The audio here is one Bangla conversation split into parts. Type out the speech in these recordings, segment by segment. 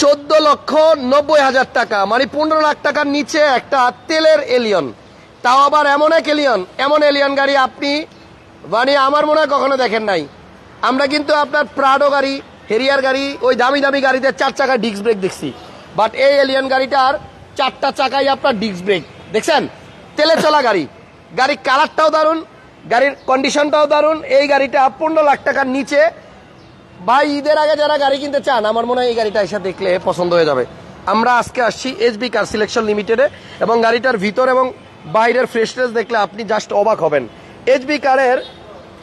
চোদ্দ লক্ষ নব্বই হাজার টাকা মানে পনেরো লাখ টাকার নিচে একটা তেলের এলিয়ন। তাও আবার এমন এক এলিয়ন, এমন এলিয়ন গাড়ি আপনি মানে আমার মনে হয় কখনো দেখেন নাই। আমরা কিন্তু আপনার প্রাডো গাড়ি হেরিয়ার গাড়ি, ওই দামি দামি গাড়িতে চার চাকায় ডিস্ক ব্রেক দেখছি। বাট এই এলিয়ন গাড়িটার চারটা চাকাই আপনার ডিস্ক ব্রেক দেখছেন? তেলে চলা গাড়ি। গাড়ির কালারটাও দারুণ, গাড়ির কন্ডিশনটাও দারুণ। এই গাড়িটা পনেরো লাখ টাকার নিচে ভাই ঈদের আগে যারা গাড়ি কিনতে চান আমার মনে হয় এই গাড়িটা এসে দেখলে পছন্দ হয়ে যাবে। আমরা আজকে আসছি এসবি কার সিলেকশন লিমিটেডে এবং গাড়িটার ভিতর এবং বাইরের ফ্রেশনেস দেখলে আপনি জাস্ট অবাক হবেন। এসবি কারের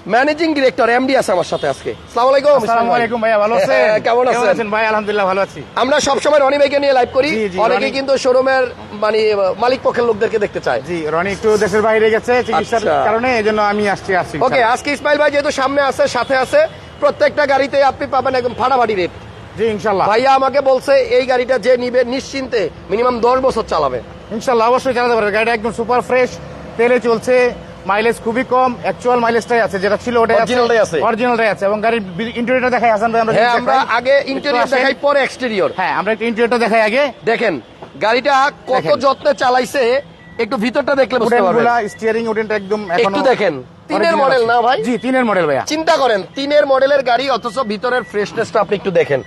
ম্যানেজিং ডিরেক্টর এমডি আছে আমার সাথে আজকে। সালাম আলাইকুম আসসালামু আলাইকুম ভাইয়া ভালো আছেন? হ্যাঁ, কেমন আছেন? ভাই? আলহামদুলিল্লাহ ভালো আছি। আমরা সবসময় রনি ভাইকে নিয়ে লাইভ করি। রনি- কিন্তু শোরুমের মানে মালিক পক্ষের লোকদেরকে দেখতে চায়। জি রনি একটু দেশের বাইরে গেছে চিকিৎসার আচ্ছা। কারণে এই জন্য আমি আসছি আসছি ওকে আজকে ইসমাইল ভাই যেহেতু সামনে আছে সাথে আছে প্রত্যেকটা গাড়িতে আপনি পাবেন একদম ফাটাফাটি রেট জি ইনশাল্লাহ। ভাইয়া আমাকে বলছে এই গাড়িটা যে নিবে নিশ্চিন্তে মিনিমাম দশ বছর চালাবে। ইনশাল্লাহ অবশ্যই চালাতে পারবে। গাড়িটা একদম সুপার ফ্রেশ তেলে চলছে মাইলেজ খুবই কম অ্যাকচুয়াল মাইলেজটাই আছে যেটা ছিল ওটাই Originalটাই আছে। অরিজিনালটাই আছে এবং গাড়ির ইন্টেরিয়রটা দেখাই হাসান ভাই আমরা হ্যাঁ আমরা আগে ইন্টেরিয়র দেখাই পরে এক্সটেরিয়র হ্যাঁ আমরা একটু ইন্টেরিয়রটা দেখাই আগে। দেখেন গাড়িটা কত যত্নে চালাইছে একটু ভিতরটা দেখলে বুঝতে পারবেন। স্টিয়ারিং উডেনটা একদম একটু দেখেন তিনের মডেল না ভাই? জি তিনের মডেল ভাইয়া। চিন্তা করেন তিনের মডেলের গাড়ি অথচ ভিতরের ফ্রেশনেসটা আপনি একটু দেখেন।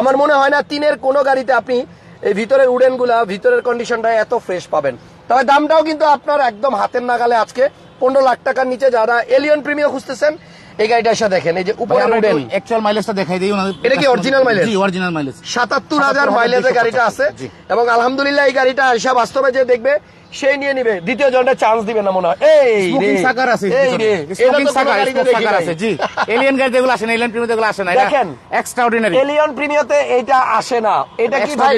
আমার মনে হয় না তিনের কোনো গাড়িতে আপনি এই ভিতরের উডেনগুলা ভিতরের কন্ডিশনটা এত ফ্রেশ পাবেন। তবে দামটাও কিন্তু আপনার একদম হাতের নাগালে আজকে পনেরো লাখ টাকার নিচে যারা এলিয়ন প্রিমিয়াম খুঁজতেছেন এই গাড়িটা এসে দেখেন এই যে উপরে উডেন অ্যাকচুয়াল মাইলেজটা দেখাই দিই এটা কি original mileage? জি অরিজিনাল মাইলেজ সাতাত্তর হাজার 77,250 মাইলেজের গাড়িটা আছে এবং আলহামদুলিল্লাহ এই গাড়িটা আইসা বাস্তবে যে দেখবে সেই নিয়ে নিবে। দ্বিতীয় জনটা চান্স দিবে না মনে হয়। এই স্মোকিং সাকার আছে এই রে। স্মোকিং সাকার সাকার আছে জি। এলিয়ান গাড়ি যেগুলো আসে না এলিয়ান যেগুলো আসে না এটা দেখেন। এক্সট্রা অর্ডিনারি এলিয়ন প্রিমিয়াতে এইটা আসে না। এটা কি ভাই?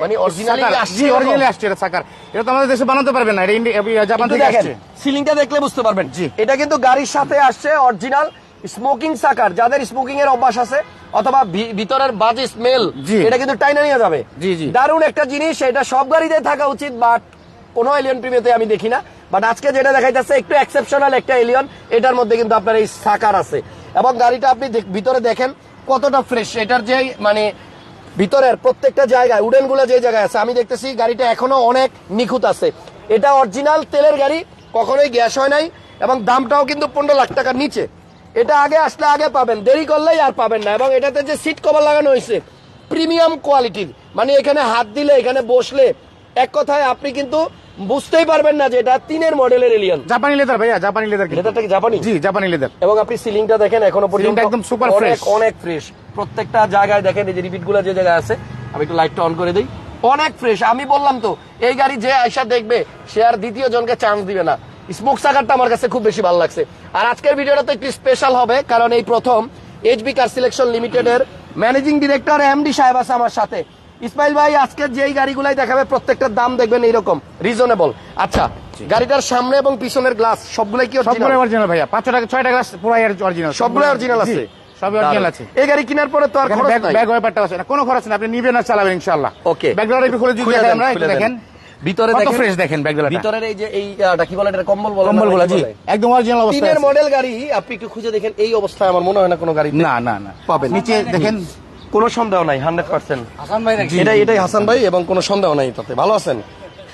মানে অরিজিনালি আসছে জি অরিজিনালি আসছে এটা সাকার এটা তো আমাদের দেশে বানাতে পারবে না এটা জাপান থেকে আসছে। সিলিংটা দেখলে বুঝতে পারবেন। জি। এটা কিন্তু গাড়ির সাথে আসছে অরিজিনাল স্মোকিং সাকার যাদের স্মোকিং এর অভ্যাস আছে অথবা ভিতরের বাজে স্মেল জি। এটা কিন্তু টাইনা নিয়ে যাবে। জি, জি। দারুণ একটা জিনিস এটা সব গাড়িতে থাকা উচিত বাট কোন এলিয়ন প্রিমিয়াতে আমি দেখি না বাট আজকে যেটা দেখাইতেছে একটু এক্সেপশনাল একটা এলিয়ন এটার মধ্যে কিন্তু আপনার এই সাকার আছে। এবং গাড়িটা আপনি ভিতরে দেখেন কতটা ফ্রেশ এটার যে মানে ভিতরের প্রত্যেকটা জায়গায় উডেনগুলো যে জায়গায় আছে, আমি দেখতেছি গাড়িটা এখনও অনেক নিখুঁত আছে। এটা অরিজিনাল তেলের গাড়ি, কখনোই গ্যাস হয় নাই, এবং দামটাও কিন্তু পনেরো লাখ টাকার নিচে। এটা আগে আসলে আগে পাবেন, দেরি করলেই আর পাবেন না, এবং এটাতে যে সিট কভার লাগানো হয়েছে প্রিমিয়াম কোয়ালিটির মানে এখানে হাত দিলে, এখানে বসলে এক কথায় আপনি কিন্তু বুঝতেই পারবেন না যে এটা তিনের মডেলের এলিয়ন জাপানি লেদার ভাইয়া জাপানি লেদার লেদারটা কি জাপানি? জি জাপানি লেদার এবং আপনি সিলিংটা দেখেন এখনও পর্যন্ত একদম super অনেক অনেক ফ্রেশ প্রত্যেকটা জায়গায় দেখেন এই যে রিপিটগুলো যে জায়গায় আছে আমি একটু লাইটটা অন করে দিই। অনেক ফ্রেশ আমি বললাম তো এই গাড়ি যে আয়সা দেখবে সে আর দ্বিতীয় জনকে চান্স দিবে না। স্মোক সাকারটা আমার কাছে খুব বেশি ভালো লাগছে। আর আজকের ভিডিওটা তো একটু স্পেশাল হবে কারণ এই প্রথম এইচবি কার সিলেকশন লিমিটেডের ম্যানেজিং ডিরেক্টর এমডি সাহেব আছে আমার সাথে। ইসমাইল ভাই আজকে যেই গাড়িগুলাই দেখাবে প্রত্যেকটার দাম দেখবেন এইরকম রিজনেবল আচ্ছা গাড়িটার সামনে এবং পিছনের গ্লাস সবগুলাই কি সবগুলো অরিজিনাল ভাইয়া। পাঁচশো টাকা ছয় টাকা পুরো অরিজিনাল সবগুলো অরিজিনাল আছে। সবই অরিজিনাল আছে। এই গাড়ি কেনার পরে তো আর খরচ নাই। ব্যাগ আছে না কোনো খরচ না আপনি নিবেন আর চালাবেন ইনশাআল্লাহ. ব্যাগগুলো একটু খুলে যদি আমরা দেন। দেখেন। ভিতরে দেখেন। ফ্রেশ দেখেন ব্যাগগুলো ভিতরের এই যে কি বলে এটা কম্বল বলে কম্বল জি। একদম অরিজিনাল অবস্থা তিনের মডেল গাড়ি আপনি একটু খুঁজে দেখেন এই অবস্থায় আমার মনে হয় না কোনো গাড়ি না না না। পাবেন। নিচে দেখেন কোনো সন্দেহ নাই হান্ড্রেড পার্সেন্ট। এটাই এটাই হাসান ভাই এবং কোনো সন্দেহ নাই তাতে। ভালো আছেন?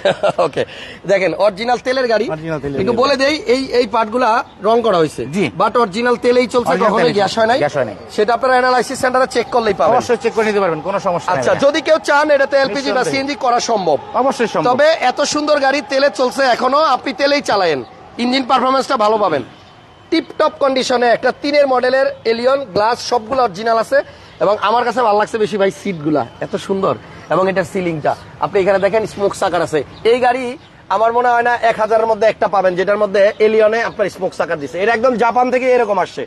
ওকে দেখেন অরিজিনাল তেলের গাড়ি। গাড়ি। বলে দেই এই এই পার্টগুলা রং করা হয়েছে। বাট অরিজিনাল তেলেই চলছে হয় নাই। গ্যাস হয় নাই। সেটা আপনারা অ্যানালাইসিস সেন্টারে চেক করলেই পাবেন। অবশ্যই চেক করে নিতে পারবেন কোনো সমস্যা আচ্ছা যদি কেউ চান এটাতে এলপিজি বা সিএনজি করা সম্ভব। অবশ্যই সম্ভব। তবে এত সুন্দর গাড়ি তেলে চলছে এখনও আপনি তেলেই চালায়েন। ইঞ্জিন পারফরমেন্সটা ভালো পাবেন। টিপটপ কন্ডিশনে একটা তিনের মডেলের এলিয়ন গ্লাস সবগুলো অরিজিনাল আছে। এবং আমার কাছে ভালো লাগছে বেশি ভাই সিটগুলা এত সুন্দর। এবং এটার সিলিংটা। আপনি এখানে দেখেন স্মোক সাকার আছে। এই গাড়ি আমার মনে হয় না এক হাজারের মধ্যে একটা পাবেন যেটার মধ্যে এলিয়নে আপনার স্মোক সাকার দিচ্ছে এটা একদম জাপান থেকে এরকম আসছে।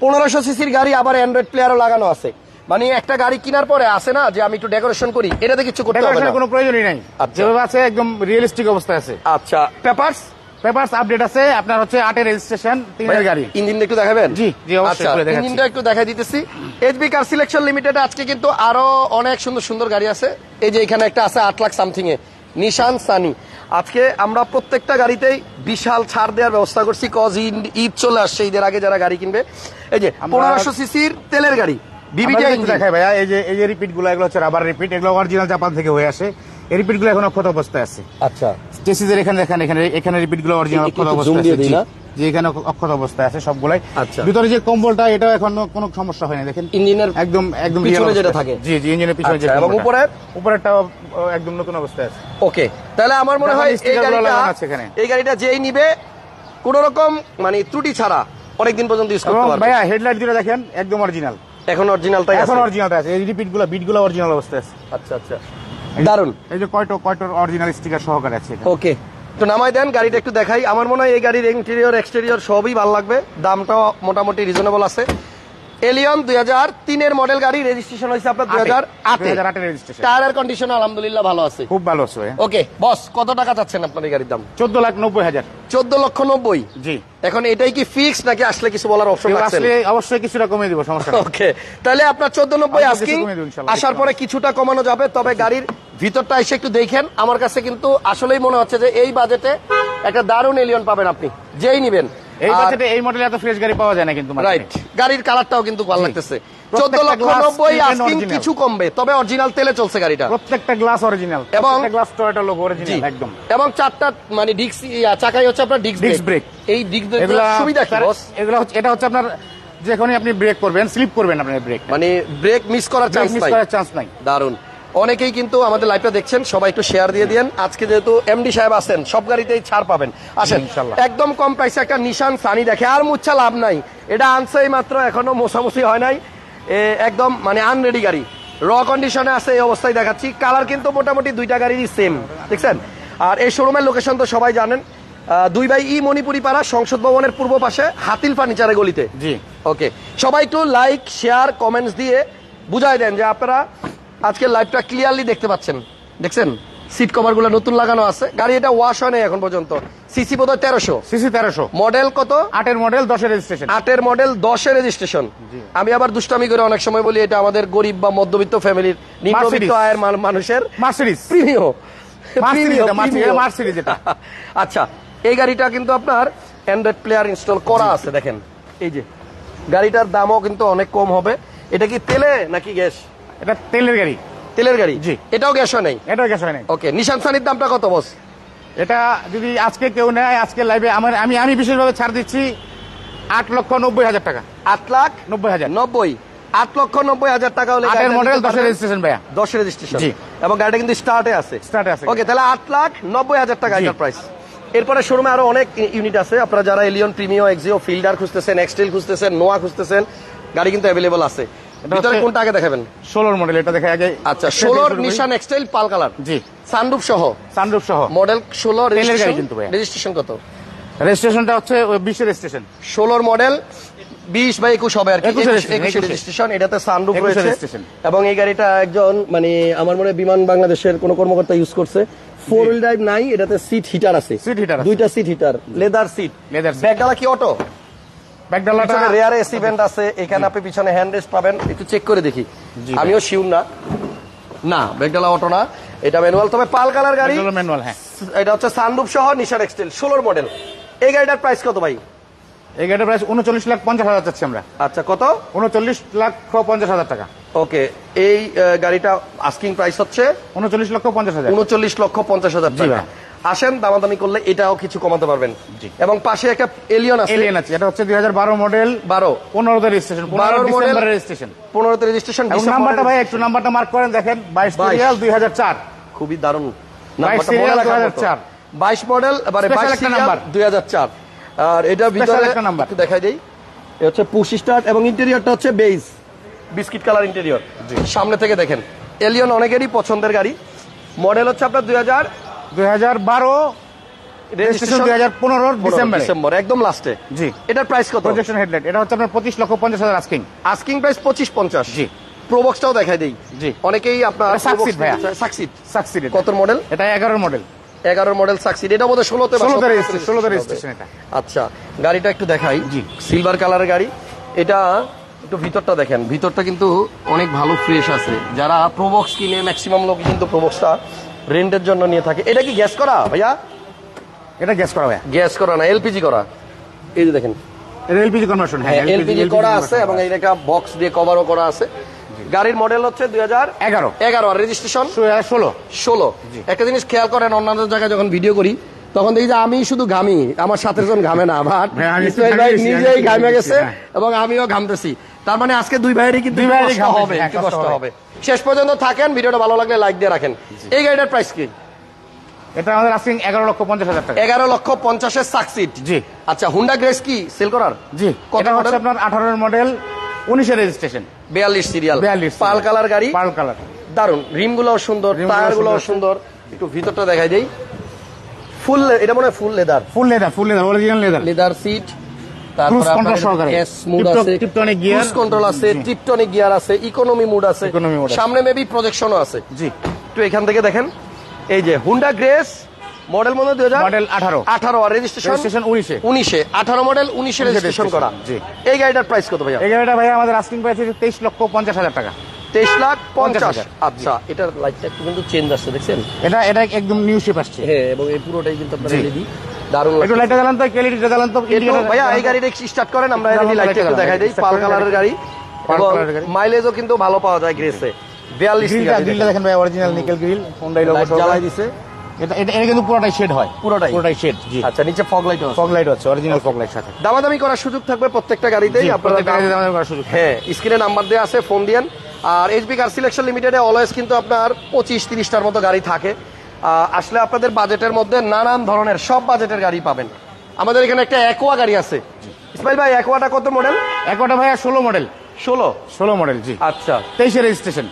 পনেরোশো সিসির গাড়ি আবার অ্যান্ড্রয়েড প্লেয়ারও লাগানো আছে। মানে একটা গাড়ি কেনার পরে আসে না যে আমি একটু ডেকোরেশন করি এটাতে কিছু করতে হবে না। কোনো প্রয়োজনই নাই। আচ্ছা। যেভাবে আছে একদম রিয়েলিস্টিক অবস্থায় আছে। আচ্ছা। পেপারস পেপারস আপডেট আছে আপনার হচ্ছে আটের রেজিস্ট্রেশন তিনের গাড়ি। ইঞ্জিন একটু দেখাবেন? জি, জি, অবশ্যই আচ্ছা। ইঞ্জিনটা একটু দেখাই দিতেছি। এইচবি কার সিলেকশন লিমিটেড আজকে কিন্তু আরও অনেক সুন্দর সুন্দর গাড়ি আছে। এই যে এখানে একটা আছে আট লাখ সামথিং এ। নিশান সানি আজকে আমরা প্রত্যেকটা গাড়িতেই বিশাল ছাড় দেওয়ার ব্যবস্থা করছি। কজ ঈদ চলে আসছে ঈদের আগে যারা গাড়ি কিনবে। এই যে পনেরোশো সিসির তেলের গাড়ি বিবিটা দেখাই ভাইয়া এই যে এই যে রিপিটগুলো এগুলো হচ্ছে রাবার রিপিট এগুলো অরিজিনাল জাপান থেকে হয়ে আসে। এই রিপিট এখন অক্ষত অবস্থায় আছে। আচ্ছা। চেসিসের এখানে দেখেন এখানে এখানে রিপিটগুলো অরিজিনাল অক্ষত অবস্থায় আছে? জি এখানে অক্ষত অবস্থায় আছে সবগুলাই। আচ্ছা। ভিতরে যে কম্বলটা এটা এখন কোনো সমস্যা হয় না দেখেন। ইঞ্জিনের একদম একদম পিছনে যেটা থাকে? জি জি ইঞ্জিনের পিছনে যে আচ্ছা, এবং। উপরের? একদম নতুন অবস্থায় আছে। ওকে তাহলে আমার মনে হয় এই গাড়িটা এখানে। এই গাড়িটা যেই নিবে কোন রকম মানে ত্রুটি ছাড়া অনেকদিন পর্যন্ত ইউজ করতে পারবে। ভাইয়া হেডলাইট দুটো দেখেন একদম অরিজিনাল এখন অরিজিনালটাই এখন আছে। অরিজিনালটা আছে। এই রিপিটগুলো বিটগুলো অরিজিনাল অবস্থায় আছে। আচ্ছা আচ্ছা। দারুণ এই যে কয়টো কয়টোর অরিজিনাল স্টিকার সহকারে আছে ওকে। তো নামাই দেন গাড়িটা একটু দেখাই। আমার মনে হয় এই গাড়ির ইন্টেরিয়র এক্সটেরিয়র সবই ভালো লাগবে। দামটাও মোটামুটি রিজনেবল আছে। এলিয়ন দুই হাজার তিনের মডেল গাড়ি রেজিস্ট্রেশন হয়েছে আপনার দুই হাজার আটে। 2008 এর registration। টায়ারের কন্ডিশন আলহামদুলিল্লাহ ভালো আছে। খুব ভালো আছে ওকে বস কত টাকা চাচ্ছেন আপনার এই গাড়ির দাম? চোদ্দ লাখ নব্বই হাজার। চোদ্দ লক্ষ নব্বই? জি। এখন এটাই কি ফিক্স নাকি আসলে কিছু বলার অপশন আসলে অবশ্যই কিছুটা কমিয়ে দিব সমস্যা ওকে তাহলে আপনার চোদ্দ নব্বই ইনশাল্লাহ। আসার পরে কিছুটা কমানো যাবে তবে গাড়ির ভিতরটা এসে একটু দেখেন। আমার কাছে কিন্তু আসলেই মনে হচ্ছে যে এই বাজেটে একটা দারুণ এলিয়ন পাবেন আপনি। যেই নিবেন। এই বাজেটে এই মডেলে এত ফ্রেশ গাড়ি পাওয়া যায় না কিন্তু রাইট গাড়ির কালারটাও কিন্তু ভালো লাগতেছে। চোদ্দ লক্ষ নব্বই আস্কিং কিছু কমবে তবে অরিজিনাল তেলে চলছে গাড়িটা। প্রত্যেকটা গ্লাস অরিজিনাল এবং- গ্লাস টয়টা লোগো জি। অরিজিনাল একদম। এবং চারটা মানে ডিক্স চাকাই হচ্ছে আপনার ডিক্স Disc brake। এই ডিক্স সুবিধা কি বস এগুলা হচ্ছে এটা হচ্ছে আপনার যখনই আপনি ব্রেক করবেন স্লিপ করবেন আপনার ব্রেক মানে ব্রেক মিস করার চান্স মিস নাই। করার চান্স নাই। দারুণ অনেকেই কিন্তু আমাদের লাইভটা দেখছেন সবাই একটু শেয়ার দিয়ে দিন আজকে যেহেতু এমডি সাহেব আছেন সব গাড়িতেই ছাড় পাবেন। আসেন। একদম কম প্রাইসে একটা নিশান সানি দেখে আর মুচ্ছা লাভ নাই। এটা আনছেই মাত্র এখনও মোছামুছি হয় নাই। একদম মানে আনরেডি গাড়ি। র কন্ডিশনে আছে এই অবস্থায় দেখাচ্ছি। কালার কিন্তু মোটামুটি দুইটা গাড়িরই সেম দেখছেন? আর এই শোরুমের লোকেশন তো সবাই জানেন। দুই বাই ই মণিপুরি পাড়া সংসদ ভবনের পূর্ব পাশে হাতিল ফার্নিচারের গলিতে। জি। ওকে সবাই একটু লাইক শেয়ার কমেন্টস দিয়ে বুঝাই দেন যে আপনারা আজকে লাইভটা ক্লিয়ারলি দেখতে পাচ্ছেন। দেখছেন? সিট কভারগুলো নতুন লাগানো আছে। গাড়ি এটা ওয়াশ হয় নাই এখন পর্যন্ত। সিসি বোধ হয় তেরোশো। সিসি তেরোশো। মডেল কত? আটের মডেল দশের রেজিস্ট্রেশন আটের মডেল দশের রেজিস্ট্রেশন আমি আবার দুষ্টামি করে অনেক সময় বলি এটা আমাদের গরিব বা মধ্যবিত্ত ফ্যামিলির নিম্নবিত্ত আয়ের মানুষের মার্সিডিস প্রিমিয়। আচ্ছা এই গাড়িটা কিন্তু আপনার অ্যান্ড্রয়েড প্লেয়ার ইনস্টল করা আছে দেখেন। এই যে গাড়িটার দামও কিন্তু অনেক কম হবে। এটা কি তেলে নাকি গ্যাস? এটা তেলের গাড়ি। তেলের গাড়ি? জি। এটাও গ্যাস হয় নাই? এটাও গ্যাস হয় নাই। ওকে নিশান সানির দামটা কত বস? এটা যদি আজকে কেউ নেয় আজকে লাইভে আমার আমি আমি বিশেষভাবে ছাড় দিচ্ছি আট লক্ষ নব্বই হাজার টাকা। আট লাখ নব্বই হাজার। নব্বই? আট লক্ষ নব্বই হাজার টাকা হলে আটের মডেল দশের রেজিস্ট্রেশন ভাইয়া। দশ রেজিস্ট্রেশন জি। এবং গাড়িটা কিন্তু স্টার্টে আছে। Start-এ আছে। ওকে তাহলে আট লাখ নব্বই হাজার টাকা। এটার প্রাইস এরপরে শোরুমে আরও অনেক ইউনিট আছে। আপনারা যারা এলিয়ন প্রিমিও এক্সিও ফিল্ডার খুঁজতেছেন এক্সটেল খুঁজতেছেন নোয়া খুঁজতেছেন গাড়ি কিন্তু অ্যাভেলেবল আছে। ভিতরে কোনটা আগে দেখাবেন? ষোলোর মডেল এটা দেখে আগে আচ্ছা নিশান এক্সটাইল পাল কালার। জি। সানরুফ সহ। সানরুফ সহ। মডেল কিন্তু। রেজিস্ট্রেশন কত? রেজিস্ট্রেশনটা হচ্ছে রেজিস্ট্রেশন মডেল বিশ বা একুশ হবে আর কি। রেজিস্ট্রেশন এটাতে সানরুফ রয়েছে। এবং এই গাড়িটা একজন মানে আমার মনে হয় বিমান বাংলাদেশের কোন কর্মকর্তা ইউজ করছে। ফোর হুইল ড্রাইভ নাই এটাতে সিট হিটার আছে। Heater আছে। দুইটা seat heater leather seat leather. ব্যাগডালা কি অটো ব্যাকডালাটা রেয়ার এসি ভেন্ট আছে এখানে আপনি পিছনে হ্যান্ড রেস্ট পাবেন। একটু চেক করে দেখি। আমিও শিউর না। না ব্যাগডালা অটো না। এটা ম্যানুয়াল তবে পাল কালার গাড়ি। ম্যানুয়াল হ্যাঁ। এটা হচ্ছে সানরুফ সহ নিশান এক্সটেল ষোলোর মডেল এই গাড়িটার প্রাইস কত ভাই? এই গাড়ির প্রাইস উনচল্লিশ লাখ পঞ্চাশ হাজার চাচ্ছি আমরা। আচ্ছা কত? উনচল্লিশ লক্ষ পঞ্চাশ হাজার টাকা। ওকে এই গাড়িটা আস্কিং প্রাইস হচ্ছে? উনচল্লিশ লক্ষ পঞ্চাশ হাজার। উনচল্লিশ লক্ষ পঞ্চাশ হাজার টাকা। আসেন দামাদামি করলে এটাও কিছু কমাতে পারবেন। এবং পাশে একটা এলিয়ন আছে। এলিয়েন আছে এটা হচ্ছে দুই হাজার বারো মডেল বারো। পনেরোতে রেজিস্ট্রেশন পনেরো 12 ডিসেম্বরের রেজিস্ট্রেশন পনেরোতে রেজিস্ট্রেশন নাম্বারটা ভাই একটু নাম্বারটা মার্ক করেন দেখেন বাইশ। সিরিয়াল দুই হাজার চার। খুবই দারুণ। 2004 মডেল এবারে Special বাইশ একটা নাম্বার number। দুই হাজার চার। আর এটা ভিতরে একটা। একটু দেখাই দেই। হচ্ছে পুশ স্টার্ট এবং ইন্টেরিয়রটা হচ্ছে বেজ বিস্কিট কালার ইন্টেরিয়র সামনে থেকে দেখেন। এলিয়ন অনেকেরই পছন্দের গাড়ি। মডেল হচ্ছে আপনার দুই হাজার দুই হাজার বারো রেজিস্ট্রেশন দুই হাজার পনেরোর ডিসেম্বর ডিসেম্বর একদম লাস্টে জি। এটার প্রাইস কত? প্রজেকশন হেডলাইট এটা হচ্ছে আপনার পঁচিশ লক্ষ পঞ্চাশ হাজার আস্কিং আস্কিং প্রাইস পঁচিশ পঞ্চাশ। জি। প্রোবক্সটাও দেখাই দেই। জি। অনেকেই আপনার Succeed ভাইয়া। সাকসিড সাকসিড কত মডেল এটা এগারোর মডেল এগারোর মডেল সাকসিড এটা বোধহয় ষোলোতে বা 16 তে সতেরোতে 16 তে হবে। এটা। আচ্ছা গাড়িটা একটু দেখাই। জি। সিলভার কালারের গাড়ি। এটা একটু ভিতরটা দেখেন। ভিতরটা কিন্তু অনেক ভালো ফ্রেশ আছে। যারা প্রোবক্স কিনে ম্যাক্সিমাম লোক কিন্তু প্রোবক্সটা রেন্টের জন্য নিয়ে থাকে। এটা কি গ্যাস করা ভাইয়া? এটা গ্যাস করা ভাইয়া। গ্যাস করা না এলপিজি করা? এই যে দেখেন। এটা এলপিজি কনভার্সন হ্যাঁ এলপিজি করা আছে এবং এই একটা বক্স দিয়ে কভারও করা আছে। গাড়ির মডেল হচ্ছে দুই হাজার এগারো। এগারো আর রেজিস্ট্রেশন ষোলো। ষোলো। একটা জিনিস খেয়াল করেন অন্যান্য জায়গায় যখন ভিডিও করি তখন দেখি যে আমি শুধু ঘামি আমার সাথে জন ঘামে না বাট হ্যাঁ, ইসমাইল ভাই নিজেই ঘামে গেছে হ্যাঁ। এবং আমিও ঘামতেছি। তার মানে আজকে দুই ভাইয়েরই কিন্তু ভাইয়েরই কষ্ট হবে হ্যাঁ, কষ্ট হবে। শেষ পর্যন্ত থাকেন ভিডিওটা ভালো লাগলে লাইক দিয়ে রাখেন। এই গাড়িটার প্রাইস কি? এটা আমাদের আস্কিং এগারো লক্ষ পঞ্চাশ হাজার টাকা। এগারো লক্ষ পঞ্চাশের সাকসিট জি। আচ্ছা হুন্ডা গ্রেস কি সেল করার? জি কত এটা হচ্ছে আপনার আঠারোর মডেল উনিশের রেজিস্ট্রেশন বিয়াল্লিশ সিরিয়াল বিয়াল্লিশ পাল কালার গাড়ি? Pearl colour. দারুণ রিমগুলো সুন্দর রিমগুলো টায়ারগুলো সুন্দর। সুন্দর। একটু ভিতরটা দেখাই দেই। ফুল এটা মনে হয় full leather. Full leather full leather original leather. Leather seat সহকারে। আছে। ক্রুজ কন্ট্রোল আছে। টিপটনিক গিয়ার আছে ইকোনমি মুড আছে। সামনে মেবি প্রজেকশনও আছে। জি। এখান থেকে দেখেন। এই যে হুন্ডা গ্রেস মডেল মনে দুই হাজার মডেল আঠারো। আঠারো আর রেজিস্ট্রেশন রেজিস্ট্রেশন উনিশে। উনিশে। আঠারো মডেল উনিশে রেজিস্ট্রেশন করা। জি। এই গাড়িটার প্রাইস কত ভাইয়া? এই গাড়িটা ভাই আমাদের আস্কিং প্রাইস তেইশ লক্ষ পঞ্চাশ হাজার টাকা। তেইশ লাখ পঞ্চাশ। আচ্ছা এটার লাইটটা একটু কিন্তু চেঞ্জ আসছে দেখছেন? এটা এটা একদম নিউ শেপ আসছে। হ্যাঁ এবং এই পুরোটাই কিন্তু আপনার এলইডি দারুণ একটু লাইটটা জ্বালান তো কেলিটা জ্বালান তো ভাইয়া এই গাড়িটা স্টার্ট করেন আমরা এলইডি লাইটটা একটু দেখাই দিই। পাল কালারের গাড়ি। মাইলেজও কিন্তু ভালো পাওয়া যায় গ্রেসে বিয়াল্লিশ গ্রিলটা দেখেন ভাই original nickel grill Hyundai logo জ্বালাই দিছে। এটা কিন্তু পুরোটাই শেড হয়। পুরোটাই? পুরোটাই শেড জি। আচ্ছা নিচে ফগ লাইট ফগ লাইট আছে অরিজিনাল ফগ লাইট সাথে। দামাদামি করার সুযোগ থাকবে প্রত্যেকটা গাড়িতেই আপনারা সুযোগ হ্যাঁ স্ক্রিনে নাম্বার দেওয়া আছে ফোন দিয়েন। আর এইচবি কার সিলেকশন লিমিটেডে অলওয়েজ কিন্তু আপনার পঁচিশ তিরিশটার মতো গাড়ি থাকে। আসলে আপনাদের বাজেটের মধ্যে নানান ধরনের সব বাজেটের গাড়ি পাবেন। আমাদের এখানে একটা একোয়া গাড়ি আছে। ইসমাইল ভাই একোয়াটা কত মডেল একটা ভাইয়া ষোলো মডেল ষোলো? ষোলো মডেল জি। আচ্ছা। তেইশে রেজিস্ট্রেশন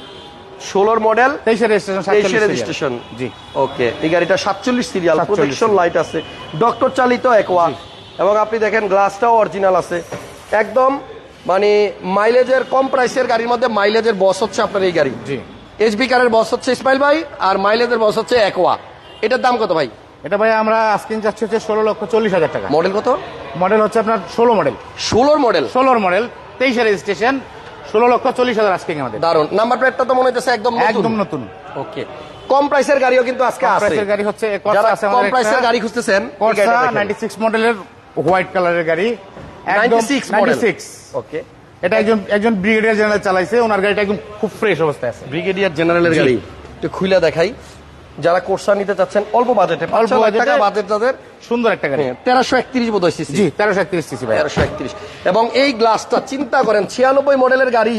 ষোলোর মডেল তেইশে রেজিস্ট্রেশন জি। ওকে এই গাড়িটা সাতচল্লিশ সিরিয়াল 47 প্রোটেকশন লাইট আছে। ডক্টর চালিত একোয়া এবং আপনি দেখেন গ্লাসটাও অরিজিনাল আছে। একদম মানে মাইলেজের কম প্রাইসের গাড়ির মধ্যে মাইলেজের বস হচ্ছে আপনার এই গাড়ি। জি। এইচবি কারের বস হচ্ছে ইসমাইল ভাই আর মাইলেজের বস হচ্ছে একোয়া এটার দাম কত ভাই? এটা ভাই আমরা আস্কিং চাচ্ছি হচ্ছে ষোলো লক্ষ চল্লিশ হাজার টাকা। মডেল কত? মডেল হচ্ছে আপনার ষোলো মডেল। ষোলোর মডেল? ষোলোর মডেল তেইশে রেজিস্ট্রেশন ষোলো লক্ষ চল্লিশ হাজার আজকে আমাদের। দারুণ নাম্বার প্লেটটা তো মনে হচ্ছে একদম একদম নতুন। ওকে কম প্রাইসের গাড়িও কিন্তু আজকে আছে। গাড়ি হচ্ছে কম প্রাইসের গাড়ি খুঁজতেছেন নাইনটি সিক্স মডেলের হোয়াইট কালারের গাড়ি। 96 ওকে এটা একজন একজন ব্রিগেডিয়ার জেনারেল চালাইছে ওনার গাড়িটা একদম খুব ফ্রেশ অবস্থায় আছে। ব্রিগেডিয়ার জেনারেলের। গাড়ি। একটু খুলে দেখাই। যারা কোর্সা নিতে চাচ্ছেন অল্প বাজেটে অল্প টাকা বাজেট যাদের সুন্দর একটা গাড়ি। তেরোশো একত্রিশ বোধ হয় সিসি জি তেরোশো একত্রিশ সিসি ভাই তেরোশো একত্রিশ। এবং এই গ্লাসটা চিন্তা করেন ছিয়ানব্বই মডেলের গাড়ি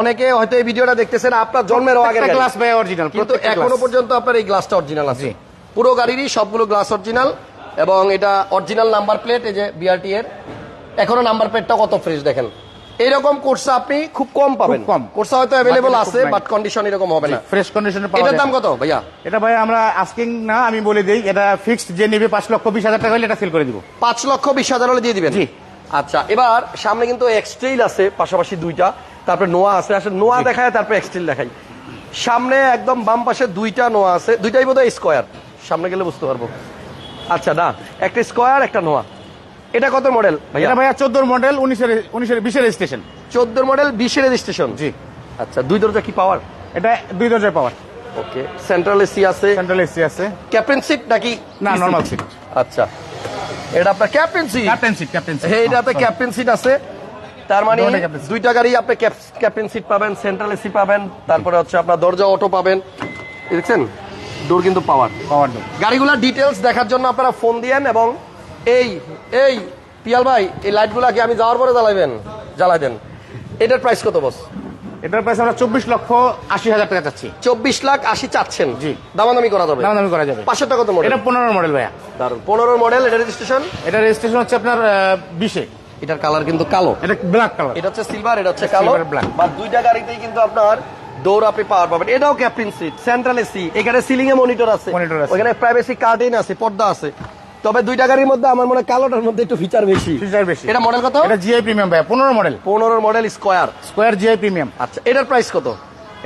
অনেকে হয়তো এই ভিডিওটা দেখতেছেন আপনার জন্মের গাড়ি। গ্লাস ভাই অরিজিনাল কিন্তু এখনও পর্যন্ত আপনার এই গ্লাসটা অরিজিনাল আছে। পুরো গাড়িরই সবগুলো গ্লাস অরিজিনাল এবং এটা অরিজিনাল নাম্বার প্লেট এই যে বিআরটি এর। এখনও নাম্বার প্লেটটা কত ফ্রেশ দেখেন? এইরকম কোর্সা আপনি খুব কম পাবেন। কম। কোর্সা হয়তো অ্যাভেলেবল আছে বাট কন্ডিশন এরকম হবে না। ফ্রেশ কন্ডিশনে পাওয়া এটার দাম কত ভাইয়া? এটা ভাই আমরা আস্কিং না আমি বলে দিই এটা ফিক্সড যে নিবে পাঁচ লক্ষ বিশ হাজার টাকা হলে এটা সেল করে দিব। পাঁচ লক্ষ বিশ হাজার হলে দিয়ে দিবেন? জি। আচ্ছা এবার সামনে কিন্তু এক্সট্রেইল আছে পাশাপাশি দুইটা। তারপরে নোয়া আছে। আসলে নোয়া দেখায় তারপরে এক্সট্রেইল দেখাই। সামনে একদম বাম পাশে দুইটা নোয়া আছে। দুইটাই বোধহয় স্কোয়ার সামনে গেলে বুঝতে পারব। আচ্ছা না একটা স্কোয়ার একটা নোয়া এটা কত মডেল? ভাইয়া? এটা ভাইয়া চোদ্দোর মডেল উনিশের উনিশের বিশের রেজিস্ট্রেশন। চোদ্দ মডেল বিশের রেজিস্ট্রেশন? জি। আচ্ছা দুই দরজা কি পাওয়ার এটা দুই দরজায় পাওয়ার ওকে সেন্ট্রাল এসি আছে। সেন্ট্রাল এসি আছে। ক্যাপ্টেন সিট নাকি? না নর্মাল সিট আচ্ছা। এটা আপনার captain seat captain seat captain seat এটাতে ক্যাপ্টেন সিট আছে। তার মানে। দুইটা গাড়ি আপনি ক্যাপ্টেন সিট পাবেন সেন্ট্রাল এসি পাবেন তারপরে হচ্ছে আপনার দরজা অটো পাবেন। দেখছেন? ডোর কিন্তু পাওয়ার পাওয়ার ডোর গাড়িগুলোর ডিটেলস দেখার জন্য আপনারা ফোন দিয়েন এবং এই এই পিয়াল ভাই এই লাইটগুলা কি আমি যাওয়ার পরে জ্বালাইবেন? জ্বালাই দেন। এটার প্রাইস কত বস এটার প্রাইস আমরা চব্বিশ লক্ষ আশি হাজার টাকা চাচ্ছি। চব্বিশ লাখ আশি চাচ্ছেন? জি। দামাদামি করা যাবে? করা যাবে। পাঁচশো টাকা কত মডেল এটা পনেরো মডেল ভাইয়া। দারুণ পনেরো মডেল এটা রেজিস্ট্রেশন এটা রেজিস্ট্রেশন হচ্ছে আপনার বিশে। এটার কালার কিন্তু কালো। এটা ব্ল্যাক কালার এটা হচ্ছে সিলভার এটা হচ্ছে কালো। Black। বা দুইটা গাড়িতেই কিন্তু আপনার দৌড় আপনি পাওয়ার পাবেন। এটাও ক্যাপ্টেন সিট সেন্ট্রাল এসি এখানে সিলিং এ মনিটর আছে। Monitor আছে। ওখানে প্রাইভেসি কার্টেন আছে পর্দা আছে। তবে দুইটা গাড়ির মধ্যে আমার মনে কালোটার মধ্যে একটু ফিচার বেশি। ফিচার বেশি। এটা মডেল কত? এটা জিআই প্রিমিয়াম ভাইয়া পনেরো মডেল পনেরো model square square GI premium আচ্ছা এটার প্রাইস কত?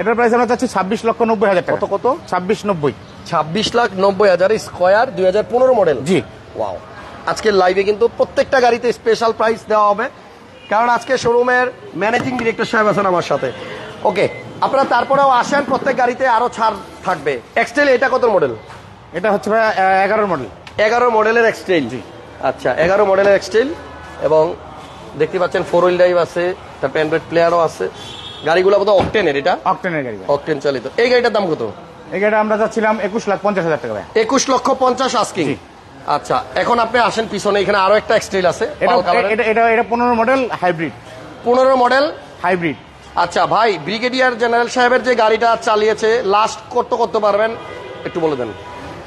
এটার প্রাইস আমরা চাচ্ছি ছাব্বিশ লক্ষ নব্বই হাজার টাকা। কত কত? ছাব্বিশ নব্বই। ছাব্বিশ লাখ নব্বই হাজার স্কোয়ার দুই হাজার পনেরো মডেল জি। ওয়াও আজকের লাইভে কিন্তু প্রত্যেকটা গাড়িতে স্পেশাল প্রাইস দেওয়া হবে। কারণ আজকে শোরুমের ম্যানেজিং ডিরেক্টর সাহেব আছেন আমার সাথে। ওকে আপনারা তারপরেও আসেন প্রত্যেক গাড়িতে আরও ছাড় থাকবে। এক্সটেল এটা কত মডেল এটা হচ্ছে এগারোর মডেল এগারো মডেলের এক্সটেল জি। আচ্ছা এগারো মডেলের এক্সটেল এবং দেখতে পাচ্ছেন ফোর হুইল ড্রাইভ আছে তারপর অ্যান্ড্রয়েড প্লেয়ারও আছে। গাড়িগুলো বোধহয় অকটেনের এটা? অকটেনের গাড়ি। অকটেন চালিত। এই গাড়িটার দাম কত? এই গাড়িটা আমরা যাচ্ছিলাম একুশ লাখ পঞ্চাশ হাজার টাকা একুশ লক্ষ পঞ্চাশ আস্কিং। আচ্ছা এখন আপনি আসেন পিছনে এখানে আরও একটা এক্সটেল আছে এটা এটা এটা এটা পনেরো মডেল হাইব্রিড পনেরো মডেল হাইব্রিড আচ্ছা ভাই ব্রিগেডিয়ার জেনারেল সাহেবের যে গাড়িটা চালিয়েছে লাস্ট কত করতে পারবেন একটু বলে দেন।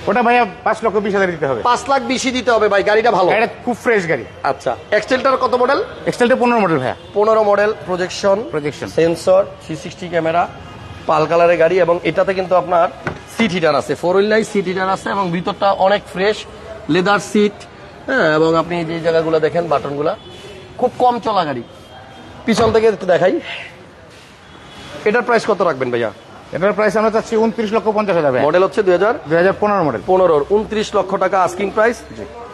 ওটা ভাইয়া পাঁচ লক্ষ বিশ হাজার দিতে হবে। পাঁচ লাখ বেশি দিতে হবে ভাই গাড়িটা ভালো। গাড়িটা খুব ফ্রেশ গাড়ি। আচ্ছা এক্সটেলটার কত মডেল এক্সেলটা পনেরো মডেল ভাইয়া। পনেরো model projection Projection। Sensor three sixty camera pearl কালারের গাড়ি এবং এটাতে কিন্তু আপনার সিট হিটার আছে। ফোর হুইল নাই সিট হিটার আছে এবং ভিতরটা অনেক ফ্রেশ লেদার সিট হ্যাঁ এবং আপনি যে জায়গাগুলো দেখেন বাটনগুলা খুব কম চলা গাড়ি। পিছন থেকে দেখাই। এটার প্রাইস কত রাখবেন ভাইয়া? এটার প্রাইস আমরা চাচ্ছি উনত্রিশ লক্ষ পঞ্চাশ হাজার মডেল হচ্ছে দুই হাজার দুই হাজার পনেরো মডেল পনেরোর উনত্রিশ লক্ষ টাকা আস্কিং প্রাইস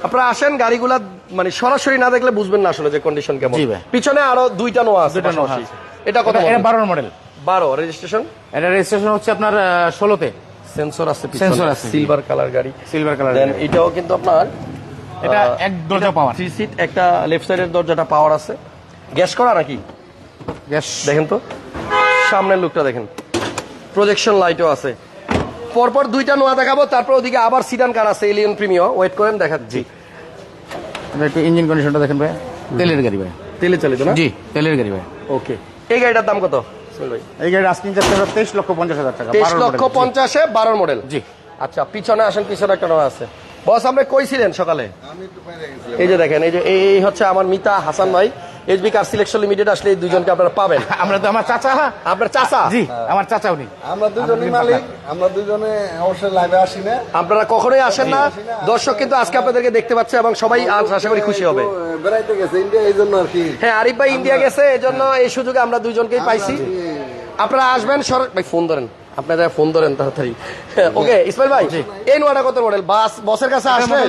আপনারা আসেন গাড়িগুলা মানে সরাসরি না দেখলে বুঝবেন না আসলে যে কন্ডিশন কেমন। পিছনে আরও দুইটা নোয়া আছে দুইটা নোয়া এটা কত এটা বারোর মডেল বারো রেজিস্ট্রেশন এটা রেজিস্ট্রেশন হচ্ছে আপনার ষোলোতে। সেন্সর আছে Sensor আছে, সিলভার কালার গাড়ি। সিলভার কালার দেন এটাও কিন্তু আপনার এটা এক দরজা পাওয়ার থ্রি সিট একটা লেফট সাইডের দরজাটা পাওয়ার আছে। গ্যাস করা নাকি? গ্যাস দেখেন তো। সামনের লুকটা দেখেন। প্রজেকশন লাইটও আছে। পরপর দুইটা নোয়া দেখাবো তারপর ওদিকে আবার সিডান কার আছে এলিয়ন প্রিমিও ওয়েট করেন দেখাচ্ছি। একটু ইঞ্জিন কন্ডিশনটা দেখেন ভাই। তেলের গাড়ি ভাই। তেলে চালিত না? জি তেলের গাড়ি ভাই। ওকে এই গাড়িটার দাম কত? এই গাড়ি আস্কিং চাচ্ছে আমরা তেইশ লক্ষ পঞ্চাশ হাজার টাকা তেইশ লক্ষ। পঞ্চাশে বারোর মডেল জি। আচ্ছা পিছনে আসেন পিছনে একটা নোয়া আছে। বস আপনি কইছিলেন সকালে? এই যে দেখেন এই যে এই এই হচ্ছে আমার মিতা হাসান ভাই। এইচবি কার সিলেকশন লিমিটেড আসলে এই দুজনকে আপনারা পাবেন। আমরা তো আমার চাচা। আপনার চাচা? জি আমার চাচা উনি আমরা দুজনই মালিক আমরা দুজনে অবশ্যই লাইভে আসি না। আপনারা কখনোই আসেন না। দর্শক কিন্তু আজকে আপনাদেরকে দেখতে পাচ্ছে এবং সবাই আজ আশা করি খুশি হবে। বেড়াইতে গেছে ইন্ডিয়া এই জন্য আর কি। হ্যাঁ আরিফ ভাই ইন্ডিয়া গেছে এই জন্য এই সুযোগে আমরা দুইজনকেই পাইছি। আপনারা আসবেন সর ভাই ফোন ধরেন। আপনারা ফোন ধরেন তাড়াতাড়ি। ওকে ইসমাইল ভাই এই নোয়াটা কত মডেল বাস বসের কাছে আসলে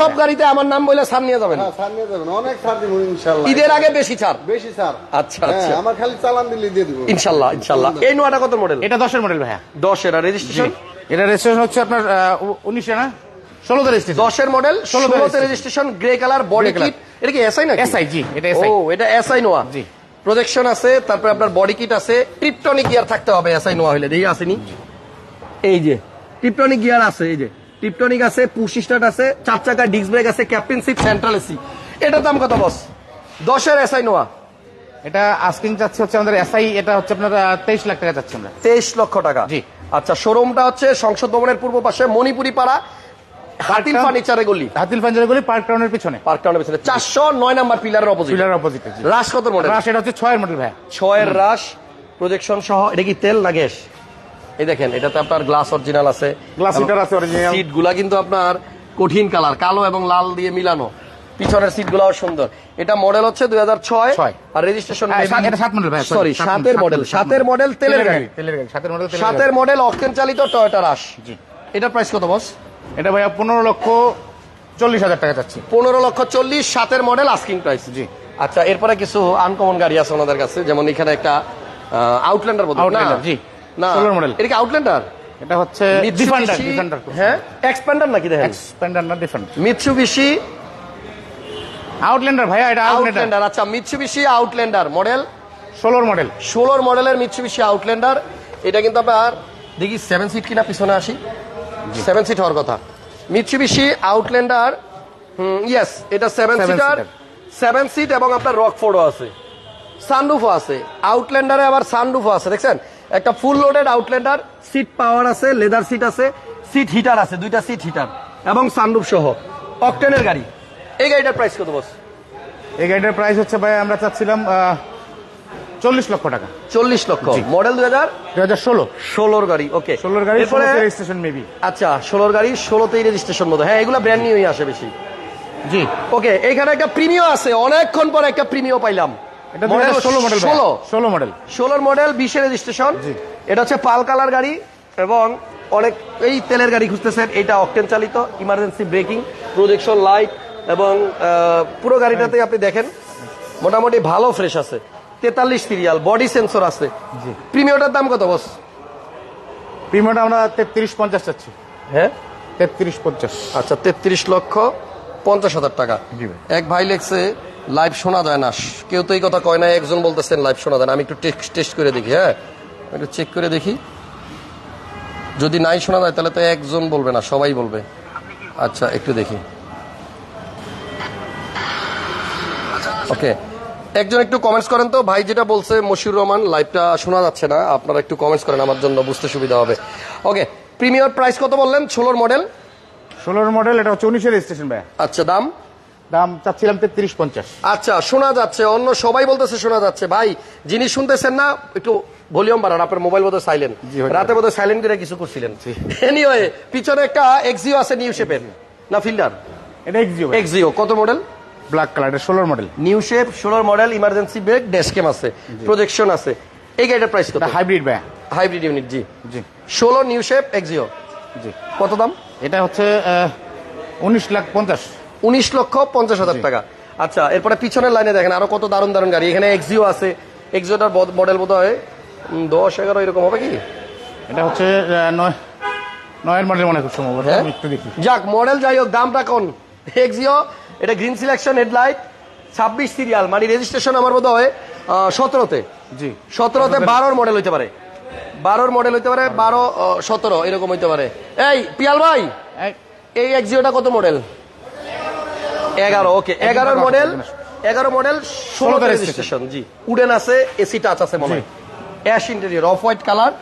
সব গাড়িতে আমার নাম বলে ছাড় নিয়ে যাবেন। হ্যাঁ, ছাড় নিয়ে যাবেন। অনেক ছাড় দিব ইনশাল্লাহ ঈদের আগে বেশি ছাড়। বেশি ছাড়। আচ্ছা, হ্যাঁ, আচ্ছা। আমার খালি চালান দিলে দিয়ে দিব। ইনশাল্লাহ ইনশাল্লাহ এই নোয়াটা কত মডেল এটা দশের মডেল ভাইয়া। দশ এর রেজিস্ট্রেশন এটা রেজিস্ট্রেশন হচ্ছে আপনার উনিশে না? ষোলোতে রেজিস্ট্রেশন দশের মডেল ষোলোতে ষোলোতে registration grey colour body kit এটা কি এসআই নাকি? এসআই জি। এটা এসআই ও এটা এসআই নোয়া জি। প্রজেকশন আছে তারপরে আপনার বডি কিট আছে টিপটনিক গিয়ার থাকতে হবে এসআই নোয়া হইলে। দেখি আসেনি? এই যে টিপটনিক গিয়ার আছে এই যে টিপটনিক আছে পুশ স্টার্ট আছে চার চাকা ডিস্ক ব্রেক আছে ক্যাপ্টেন সিট সেন্ট্রাল এসি এটার দাম কত বস দশের এসআই নোয়া। এটা আস্কিং চাচ্ছে হচ্ছে আমাদের এসআই এটা হচ্ছে আপনার তেইশ লাখ টাকা চাচ্ছে আমরা। তেইশ লক্ষ টাকা। জি। আচ্ছা শোরুমটা হচ্ছে সংসদ ভবনের পূর্ব পাশে মণিপুরি পাড়া হাতিল ফার্নিচারে গলি। হাতিল পাঞ্জারিগুলি পার্ক টাউনের পিছনে। পার্ক টাউনের পিছনে। চারশো নয় নাম্বার পিলারের অপোজিট পিলার অপোজিটে রাস কত মডেল সেটা হচ্ছে ছয়ের মডেল প্রজেকশন সহ এটা কি তেল না গ্যাস? এই দেখেন এটাতে আপনার গ্লাস অরিজিনাল আছে। Glass heater আছে original। সিটগুলা কিন্তু আপনার কঠিন কালার কালো এবং লাল দিয়ে মিলানো। পিছনের সিট গুলাও সুন্দর। এটা মডেল হচ্ছে দুই হাজার ছয়। আর রেজিস্ট্রেশন হ্যাঁ, এটা সরি সাতের মডেল সাতের মডেল তেলের গাড়ি। সাতের মডেল সাতের মডেল অকটেন চালিত টয়োটা রাস জি। এটার প্রাইস কত বস এটা ভাইয়া পনেরো লক্ষ চল্লিশ হাজার টাকা চাচ্ছি। পনেরো লক্ষ চল্লিশ সাতের মডেল আস্কিং প্রাইস জি। আচ্ছা এরপরে কিছু আনকমন গাড়ি আছে ওনাদের কাছে যেমন এখানে একটা আউটল্যান্ডার বোধ Outlander, জি। না। 16 model। এটা কি আউটল্যান্ডার এটা হচ্ছে ডিফেন্ডার ডিফেন্ডার হ্যাঁ? এক্সপ্যান্ডার নাকি দেখেন? এক্সপেন্ডার না ডিফেন্ডার মিৎসুবিশি আউটল্যান্ডার ভাইয়া এটা আউটল্যান্ডার আউটল্যান্ডার আচ্ছা মিৎসুবিশি আউটল্যান্ডার মডেল ষোলোর মডেল ষোলোর মডেলের মিৎসুবিশি আউটল্যান্ডার এটা কিন্তু আপনার দেখি সেভেন সিট কিনা পিছনে আসি। সেভেন সিট হওয়ার কথা। মিৎসুবিশি আউটল্যান্ডার ইয়েস এটা সেভেন সিটার সেভেন সিট এবং আপনার রকফোর্ডও আছে। সানরুফও আছে। আউটল্যান্ডারে আবার সানরুফও আছে দেখছেন? একটা full loaded Outlander seat power আছে লেদার সিট আছে সিট হিটার আছে দুইটা সিট হিটার এবং সানরুফ সহ। অকটেনের গাড়ি। এই গাড়িটার প্রাইস কত বস এই গাড়িটার প্রাইস হচ্ছে ভাই আমরা চাচ্ছিলাম চল্লিশ লক্ষ টাকা। চল্লিশ লক্ষ। মডেল দুই হাজার? দুই হাজার ষোলো। ষোলোর গাড়ি ওকে। ষোলোর গাড়ি রেজিস্ট্রেশন মেবি আচ্ছা ষোলোর গাড়ি ষোলোতেই রেজিস্ট্রেশন মতো হ্যাঁ এগুলো ব্র্যান্ড নিউই আসে বেশি। জি। ওকে এখানে একটা প্রিমিয় আছে। অনেকক্ষণ পর একটা প্রিমিয় পাইলাম। এটা দুই ষোলো মডেল ষোলো। ষোলো মডেল ষোলোর মডেল বিশে রেজিস্ট্রেশন এটা হচ্ছে পাল কালার গাড়ি এবং অনেক এই তেলের গাড়ি খুঁজতেছেন। এটা অকটেন চালিত ইমার্জেন্সি ব্রেকিং প্রজেকশন লাইট এবং পুরো গাড়িটাতে আপনি দেখেন। মোটামুটি ভালো ফ্রেশ আছে। তেতাল্লিশ সিরিয়াল বডি সেন্সর আছে। জি। প্রিমিয়টার দাম কত বস প্রিমিয়ামটা আমরা তেত্রিশ পঞ্চাশ চাচ্ছি। হ্যাঁ? তেত্রিশ পঞ্চাশ। আচ্ছা তেত্রিশ লক্ষ পঞ্চাশ হাজার টাকা। এক ভাই লেখছে লাইভ শোনা যায় না। কেউ তো এই কথা কয় না একজন বলতেছেন লাইভ শোনা যায় না। আমি একটু টেস্ট টেস্ট করে দেখি হ্যাঁ? একটু চেক করে দেখি। যদি নাই শোনা যায় তাহলে তো একজন বলবে না সবাই বলবে। আচ্ছা একটু দেখি। ওকে একজন একটু কমেন্টস করেন তো। ভাই যেটা বলছে মশিউর রহমান লাইভটা শোনা যাচ্ছে না। আপনারা একটু কমেন্টস করেন আমার জন্য বুঝতে সুবিধা হবে। ওকে প্রিমিয়ার প্রাইস কত বললেন? ষোলোর মডেল ষোলোর মডেল এটা হচ্ছে উনিশের রেজিস্ট্রেশন ভাই আচ্ছা দাম? দাম চাচ্ছিলাম তেত্রিশ পঞ্চাশ। আচ্ছা শোনা যাচ্ছে অন্য সবাই বলতেছে শোনা যাচ্ছে। ভাই যিনি শুনতেছেন না একটু ভলিউম বাড়ান আপনার মোবাইল বোধহয় সাইলেন্ট রাতে বোধহয় সাইলেন্ট করে কিছু করছিলেন। এনিওয়ে পিছনে একটা এক্সিও আছে নিউ শেপের না ফিল্ডার এটা এক্সিও এক্সিও কত মডেল ব্ল্যাক কালার এটা ষোলোর মডেল নিউ শেপ ষোলোর মডেল ইমার্জেন্সি ব্রেক ড্যাশকেম আছে প্রজেকশন আছে। এই গাড়িটার প্রাইস কত? হাইব্রিড ভাই হাইব্রিড ইউনিট জি। জি। ষোলো নিউ শেপ এক্সিও জি। কত দাম? এটা হচ্ছে উনিশ লাখ পঞ্চাশ। উনিশ লক্ষ পঞ্চাশ হাজার টাকা। আচ্ছা এরপরে পিছনের লাইনে দেখেন আরও কত দারুণ দারুণ গাড়ি। এখানে এক্সিও আছে। এক্সিওটার মডেল বোধ হয় দশ এগারো এরকম হবে কি? এটা হচ্ছে নয় নয়ের মডেল মনে খুব সম্ভবত হ্যাঁ? আমি একটু দেখি। যাক মডেল যাই হোক দামটা কোন? এক্সিও এটা গ্রিন সিলেকশন হেডলাইট ছাব্বিশ সিরিয়াল মানে রেজিস্ট্রেশন আমার বোধ হয় সতেরোতে। জি। সতেরোতে বারোর মডেল হইতে পারে। বারোর মডেল হইতে পারে বারো সতেরো এরকম হইতে পারে। এই পিয়াল ভাই এই- এক্সিওটা কত মডেল এগারো ওকে এগারোর মডেল এগারো মডেল ষোলো ষোলোতে রেজিস্ট্রেশন জি। উডেন আছে এসি টাচ আছে মনে হয়। Ash interior off white colour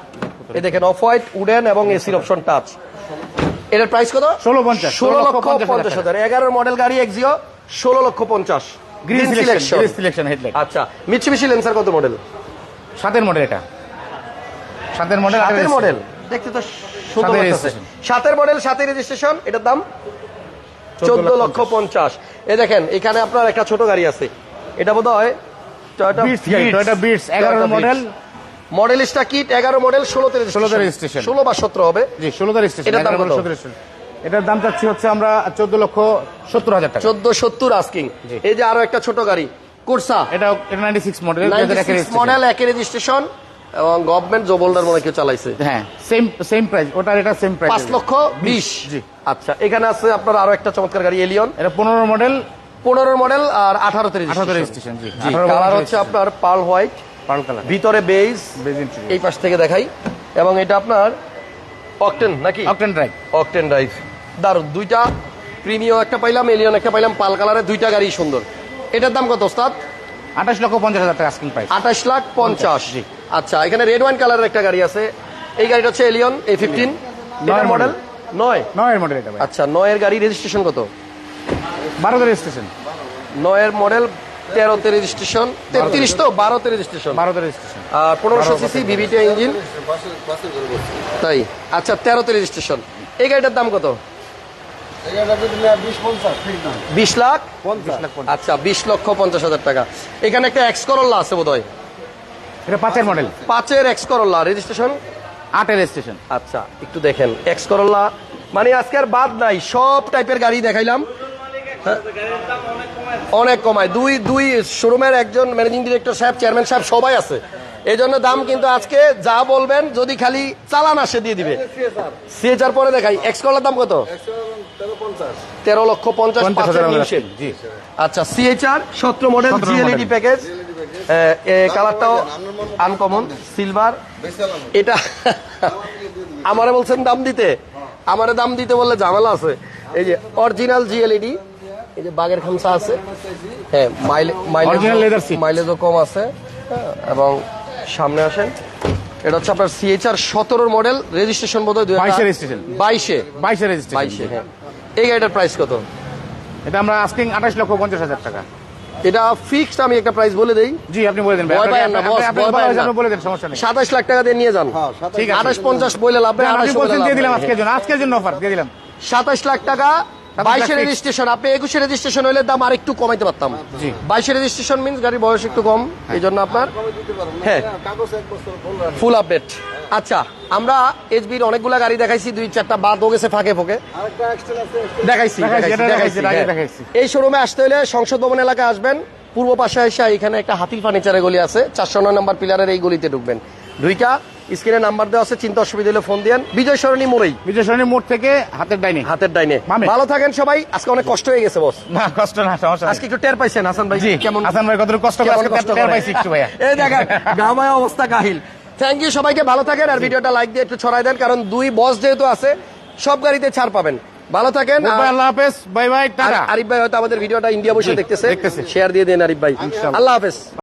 এই দেখেন অফ হোয়াইট উডেন এবং এসির অপশন টাচ এটার প্রাইস কত? 1650 ষোলো লক্ষ পঞ্চাশ হাজার। পঞ্চাশ এগারোর মডেল গাড়ি এক্সিও ষোলো লক্ষ পঞ্চাশ। গ্রিন সিলেকশন সিলেকশন হেডলাইট আচ্ছা লেন্সার কত মডেল সাতের মডেল এটা। সাতের মডেল সাতের মডেল দেখতে তো সুন্দর সাতের মডেল সাতের রেজিস্ট্রেশন এটার দাম? চোদ্দ লক্ষ পঞ্চাশ। এ দেখেন এখানে আপনার একটা ছোট গাড়ি আছে। এটা বোধ হয় বিটস গাড়ি টয়োটা বিটস এগারোর মডেল মডেলিস্টা কিট এগারো মডেল ষোলোতে 16 registration। ষোলো বা সতেরো হবে। জি ষোলোতে রেজিস্ট্রেশন এটার দাম চাচ্ছি হচ্ছে আমরা চোদ্দ লক্ষ সত্তর হাজার টাকা। চোদ্দ সত্তর আস্কিং এই যে আরও একটা ছোট গাড়ি কোর্সা। এটা নাইনটি সিক্স মডেল মডেল একই রেজিস্ট্রেশন এবং গভর্নমেন্ট জোবোল্ডার মনে কেউ চালাইছে। হ্যাঁ সেম সেম প্রাইস ওটার এটা সেম প্রাইস পাঁচ লক্ষ বিশ। জি। আচ্ছা এখানে আছে আপনার আরও একটা চমৎকার গাড়ি এলিয়ন এটা পনেরো মডেল পনেরো মডেল আর আঠারো রেজিস্ট্রেশন রেজিস্ট্রেশন জি। কালার হচ্ছে আপনার পার্ল হোয়াইট ভিতরে বেজ এই পাশ থেকে দেখাই। এবং এটা আপনার অকটেন নাকি? অকটেন ড্রাইভ অকটেন ড্রাইভ দারুণ দুইটা প্রিমিয়াম একটা পাইলাম এলিয়ন একটা পাইলাম পাল কালারের দুইটা গাড়ি সুন্দর। এটার দাম কত ওস্তাদ? আঠাশ লক্ষ পঞ্চাশ হাজার টাকা আস্কিং প্রাইস আঠাশ লাখ পঞ্চাশ। আচ্ছা এখানে রেড ওয়াইন কালারের একটা গাড়ি আছে। এই গাড়িটা হচ্ছে এলিয়ন এ ফিফটিন নয় মডেল নয়? নয়ের মডেল এটা আচ্ছা নয়ের গাড়ি রেজিস্ট্রেশন কত? বারোতে রেজিস্ট্রেশন নয়ের মডেল তেরোতে রেজিস্ট্রেশন তেত্রিশ তো বারোতে রেজিস্ট্রেশন। বারোতে রেজিস্ট্রেশন। আর পনেরোশো সিসি ভিভিটি ইঞ্জিন। তাই? আচ্ছা তেরোতে রেজিস্ট্রেশন। এই গাড়িটার দাম কত? বিশ লাখ? আচ্ছা বিশ লক্ষ পঞ্চাশ হাজার টাকা। এখানে একটা এক্স করল্লা আছে বোধ হয় এটা পাঁচের মডেল পাঁচের এক্স করল্লা রেজিস্ট্রেশন? আটের রেজিস্ট্রেশন। আচ্ছা একটু দেখেন। এক্স করল্লা মানে আজকে আর বাদ নাই সব টাইপের গাড়ি দেখাইলাম। অনেক কমায়। দুই দুই শোরুমের একজন ম্যানেজিং ডিরেক্টর সাহেব চেয়ারম্যান সাহেব সবাই আছে। এই জন্য দাম কিন্তু আজকে যা বলবেন যদি খালি চালান আসে দিয়ে দিবে। সিএচআর পরে দেখাই। এক্স করলার দাম কত? তেরো লক্ষ পঞ্চাশ আচ্ছা সিএচআর সতেরো মডেল 17 জিএলইডি। প্যাকেজ কালারটাও আনকমন সিলভার এটা আমারে বলছেন দাম দিতে। আমারে দাম দিতে বললে ঝামেলা আছে। এই যে অরিজিনাল জিএলইডি এই যে বাগের খামসা আছে হ্যাঁ। মাইলেজও কম আছে হ্যাঁ, এবং সামনে আসেন এটা হচ্ছে আপনার সিএচআর সতেরোর মডেল রেজিস্ট্রেশন বোধ হয় 22 এর registration। বাইশে রেজিস্ট্রেশন বাইশে হ্যাঁ এই গাড়িটার প্রাইস কত এটা আমরা আস্কিং আঠাশ লক্ষ পঞ্চাশ হাজার টাকা এটা ফিক্সড আমি একটা প্রাইস বলে দেই জি আপনি বলে দেন ভাই। ভয় পায়েন না, আপনি- আপনি- ভয় বলে দেন, না। আপনি বলে দেন সমস্যা নেই সাতাশ লাখ টাকা দিয়ে নিয়ে যান হ্যাঁ ঠিক আছে। আঠাশ পঞ্চাশ বইলে লাভ নেই, আপনি আঠাশ বলছেন বইলে দিয়ে দিলাম। আজকের জন্য আজকের জন্য অফার দিয়ে দিলাম সাতাশ লাখ টাকা বাইশে রেজিস্ট্রেশন আপনি একুশে রেজিস্ট্রেশন হলে দাম আর একটু কমাইতে পারতাম। বাইশে রেজিস্ট্রেশন মিন্স গাড়ির বয়স একটু কম এই জন্য আপনার কমে দিতে পারব না হ্যাঁ। কাগজ এক বছর বললাম ফুল আপডেট আচ্ছা আমরা এইচবির অনেকগুলা গাড়ি দেখাইছি দুই চারটা বাদ হয়ে গেছে ফাঁকে ফোকে। দেখাইছি হ্যাঁ। দেখাইছি। এই শোরুমে আসতে হলে সংসদ ভবন এলাকায় আসবেন। পূর্ব পাশে এসে এখানে একটা হাতির ফার্নিচারের গলি আছে। চারশো নয় নম্বর পিলারের এই গলিতে ঢুকবেন। দুইটা স্ক্রিনে নাম্বার দেওয়া আছে চিন্তা অসুবিধা হলে ফোন দিয়েন। বিজয় সরণী মোড়েই। বিজয় সরণি মোড় থেকে হাতের ডাইনে। হাতের ডাইনে। ভালো থাকেন সবাই। আজকে অনেক কষ্ট হয়ে গেছে বস। না কষ্ট না সমস্যা আজকে একটু টের পাইছেন হাসান ভাই? কেমন? হাসান ভাই কতটুকু কষ্ট করে আজকে টের পাইছি একটু ভাইয়া। এই দেখেন গামায় অবস্থা কাহিল। থ্যাংক ইউ সবাইকে ভালো থাকেন। আর ভিডিওটা লাইক দিয়ে একটু ছড়াই দেন কারণ দুই বস যেহেতু আছে সব গাড়িতে ছাড় পাবেন। ভালো থাকেন আল্লাহ হাফেজ। Bye bye tata. আরিফ ভাই হয়তো আমাদের ভিডিওটা ইন্ডিয়া বসে দেখতেছে। শেয়ার দিয়ে দেন আরিফ ভাই। আল্লাহ হাফেজ।